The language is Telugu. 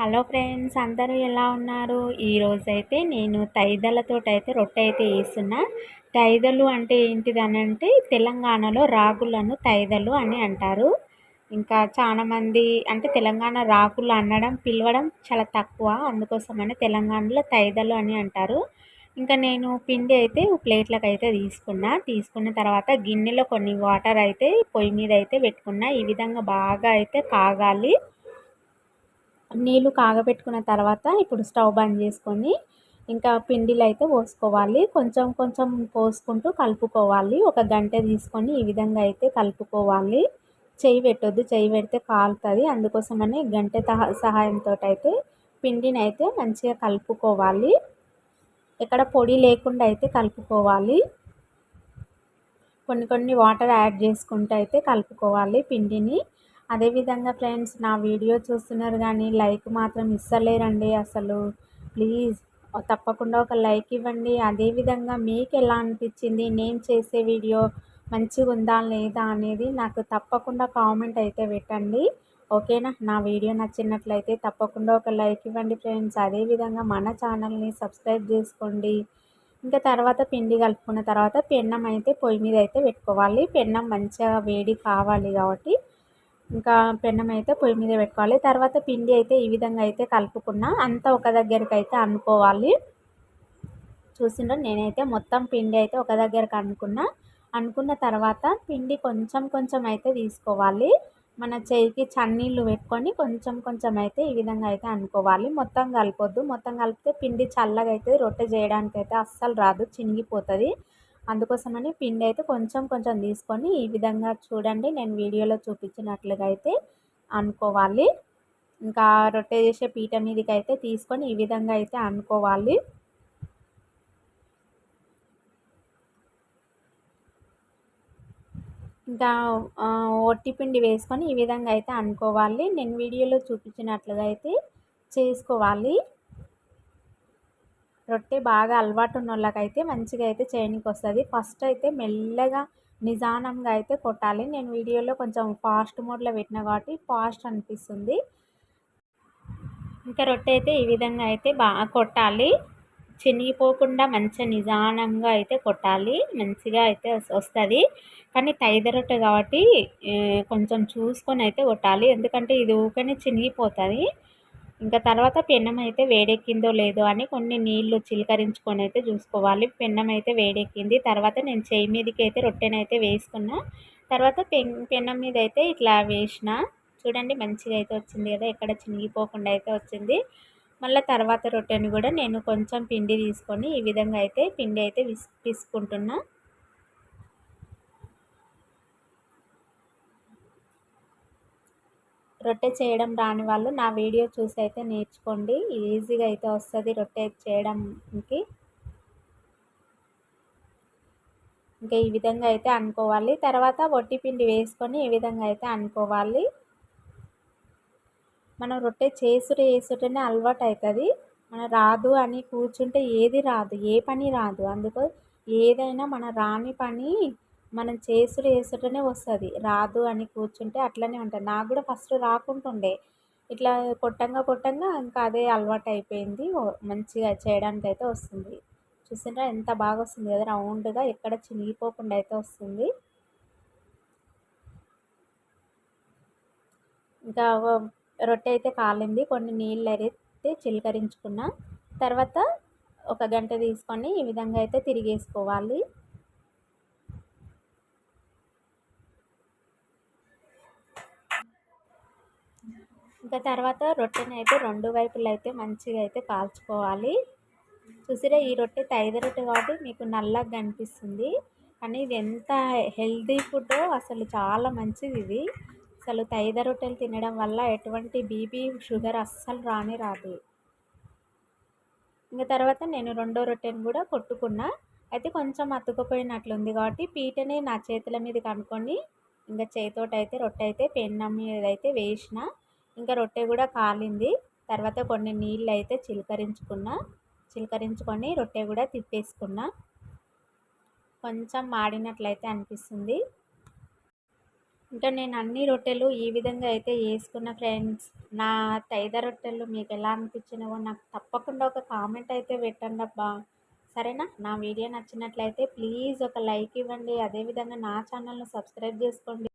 హలో ఫ్రెండ్స్ అందరూ ఎలా ఉన్నారు? ఈరోజైతే నేను తైదలతో అయితే రొట్టె అయితే వేస్తున్నా తైదలు అంటే ఏంటిది అని అంటే తెలంగాణలో రాగులను తైదలు అని అంటారు. ఇంకా చాలామంది అంటే తెలంగాణ రాగులు అనడం పిలవడం చాలా తక్కువ. అందుకోసమని తెలంగాణలో తైదలు అని అంటారు. ఇంకా నేను పిండి అయితే ప్లేట్లకు అయితే తీసుకున్నా. తీసుకున్న తర్వాత గిన్నెలో కొన్ని వాటర్ అయితే పొయ్యి మీద అయితే పెట్టుకున్నా. ఈ విధంగా బాగా అయితే కాగాలి. నీళ్ళు కాగబెట్టుకున్న తర్వాత ఇప్పుడు స్టవ్ బంద్ చేసుకొని ఇంకా పిండిలు అయితే పోసుకోవాలి. కొంచెం కొంచెం పోసుకుంటూ కలుపుకోవాలి. ఒక గంట తీసుకొని ఈ విధంగా అయితే కలుపుకోవాలి. చెయ్యి పెట్టొద్దు. చెయ్యి పెడితే కాలుతుంది. అందుకోసమని గంట సహాయంతో అయితే పిండిని అయితే మంచిగా కలుపుకోవాలి. ఇక్కడ పొడి లేకుండా అయితే కలుపుకోవాలి. కొన్ని కొన్ని వాటర్ యాడ్ చేసుకుంటూ అయితే కలుపుకోవాలి పిండిని. అదేవిధంగా ఫ్రెండ్స్ నా వీడియో చూస్తున్నారు కానీ లైక్ మాత్రం ఇస్తలేరండి అసలు. ప్లీజ్ తప్పకుండా ఒక లైక్ ఇవ్వండి. అదేవిధంగా మీకు ఎలా అనిపించింది నేను చేసే వీడియో మంచిగా ఉందా లేదా అనేది నాకు తప్పకుండా కామెంట్ అయితే పెట్టండి. ఓకేనా? నా వీడియో నచ్చినట్లయితే తప్పకుండా ఒక లైక్ ఇవ్వండి ఫ్రెండ్స్. అదేవిధంగా మన ఛానల్ని సబ్స్క్రైబ్ చేసుకోండి. ఇంకా తర్వాత పిండి కలుపుకున్న తర్వాత పెన్నం అయితే పొయ్యి మీద అయితే పెట్టుకోవాలి. పెన్నం మంచిగా వేడి కావాలి కాబట్టి ఇంకా పెనం అయితే పొయ్యి మీద పెట్టుకోవాలి. తర్వాత పిండి అయితే ఈ విధంగా అయితే కలుపుకున్న అంతా ఒక దగ్గరికి అయితే అనుకోవాలి చూసిండ్రు? నేనైతే మొత్తం పిండి అయితే ఒక దగ్గరకు అనుకున్నా అనుకున్న తర్వాత పిండి కొంచెం కొంచెం అయితే తీసుకోవాలి. మన చేయికి చన్నీళ్ళు పెట్టుకొని కొంచెం కొంచెం అయితే ఈ విధంగా అయితే అనుకోవాలి మొత్తం కలపొద్దు. మొత్తం కలిపితే పిండి చల్లగా అయితే రొట్టె చేయడానికి అయితే అస్సలు రాదు. చినిగిపోతుంది. అందుకోసమని పిండి అయితే కొంచెం కొంచెం తీసుకొని ఈ విధంగా చూడండి నేను వీడియోలో చూపించినట్లుగా అయితే అనుకోవాలి. ఇంకా రొట్టె చేసే పీట మీదకి అయితే తీసుకొని ఈ విధంగా అయితే అనుకోవాలి. ఇంకా ఒట్టి పిండి వేసుకొని ఈ విధంగా అయితే అనుకోవాలి. నేను వీడియోలో చూపించినట్లుగా అయితే చేసుకోవాలి. రొట్టె బాగా అలవాటు ఉన్న వాళ్ళకైతే మంచిగా అయితే చేయడానికి వస్తుంది ఫస్ట్ అయితే మెల్లగా నిదానంగా అయితే కొట్టాలి. నేను వీడియోలో కొంచెం ఫాస్ట్ మోడ్లో పెట్టిన కాబట్టి ఫాస్ట్ అనిపిస్తుంది. ఇంకా రొట్టె అయితే ఈ విధంగా అయితే బాగా కొట్టాలి. చినిగిపోకుండా మంచిగా నిదానంగా అయితే కొట్టాలి. మంచిగా అయితే వస్తుంది. కానీ తైద రొట్టె కాబట్టి కొంచెం చూసుకొని అయితే కొట్టాలి. ఎందుకంటే ఇది ఊకనే చినిగిపోతుంది. ఇంకా తర్వాత పెన్నం అయితే వేడెక్కిందో లేదో అని కొన్ని నీళ్ళు చిలకరించుకొని అయితే చూసుకోవాలి. పెన్నం అయితే వేడెక్కింది. తర్వాత నేను చేయి మీదకి అయితే రొట్టెనైతే వేసుకున్నా. తర్వాత పెన్ పెన్నం మీద అయితే ఇట్లా వేసిన చూడండి మంచిగా అయితే వచ్చింది కదా ఎక్కడ చినిగిపోకుండా అయితే వచ్చింది. మళ్ళీ తర్వాత రొట్టెని కూడా నేను కొంచెం పిండి తీసుకొని ఈ విధంగా అయితే పిండి అయితే విస్ పిసుకుంటున్నాను రొట్టె చేయడం రాని వాళ్ళు నా వీడియో చూసి అయితే నేర్చుకోండి. ఈజీగా అయితే వస్తుంది రొట్టె చేయడానికి. ఇంకా ఈ విధంగా అయితే అనుకోవాలి. తర్వాత వట్టి పిండి వేసుకొని ఈ విధంగా అయితే అనుకోవాలి. మనం రొట్టె చేసుడు చేసుటనే అలవాటు అవుతుంది మన రాదు అని కూర్చుంటే ఏది రాదు ఏ పని రాదు. అందుకో ఏదైనా మన రాని పని మనం చేసుడు వేసుటనే వస్తుంది. రాదు అని కూర్చుంటే అట్లనే ఉంటుంది. నాకు కూడా ఫస్ట్ రాకుంటుండే. ఇట్లా కొట్టంగా కొట్టంగా ఇంకా అదే అలవాటు అయిపోయింది. మంచిగా చేయడానికి అయితే వస్తుంది. చూసినా ఎంత బాగా వస్తుంది కదా. రౌండ్గా ఎక్కడ చినిగిపోకుండా అయితే వస్తుంది. ఇంకా రొట్టె అయితే కాలింది. కొన్ని నీళ్ళు అయితే చిలకరించుకున్న. తర్వాత ఒక గంట తీసుకొని ఈ విధంగా అయితే తిరిగేసుకోవాలి. ఇంకా తర్వాత రొట్టెని అయితే రెండు వైపులు అయితే మంచిగా అయితే కాల్చుకోవాలి. చూసిరా ఈ రొట్టె తైద రొట్టె కాబట్టి మీకు నల్లగా కనిపిస్తుంది కానీ ఇది ఎంత హెల్తీ ఫుడ్ అసలు చాలా మంచిది ఇది. అసలు తైద రొట్టెలు తినడం వల్ల ఎటువంటి బీపీ షుగర్ అస్సలు రాని రాదు. ఇంకా తర్వాత నేను రెండో రొట్టెని కూడా కొట్టుకున్నా. అయితే కొంచెం అతుకుపోయినట్లుంది కాబట్టి పీటని నా చేతుల మీద కనుక్కొని ఇంకా చేతోటి అయితే రొట్టె అయితే పెన్నం మీద అయితే వేసిన. ఇంకా రొట్టె కూడా కాలింది. తర్వాత కొన్ని నీళ్ళు అయితే చిలకరించుకున్న చిలకరించుకొని రొట్టె కూడా తిప్పేసుకున్న. కొంచెం మాడినట్లయితే అనిపిస్తుంది. ఇంకా నేను అన్ని రొట్టెలు ఈ విధంగా అయితే వేసుకున్న ఫ్రెండ్స్ నా తైద రొట్టెలు మీకు ఎలా అనిపించినవో నాకు తప్పకుండా ఒక కామెంట్ అయితే పెట్టండి అబ్బా. సరేనా? నా వీడియో నచ్చినట్లయితే ప్లీజ్ ఒక లైక్ ఇవ్వండి. అదేవిధంగా నా ఛానల్ను సబ్స్క్రైబ్ చేసుకోండి.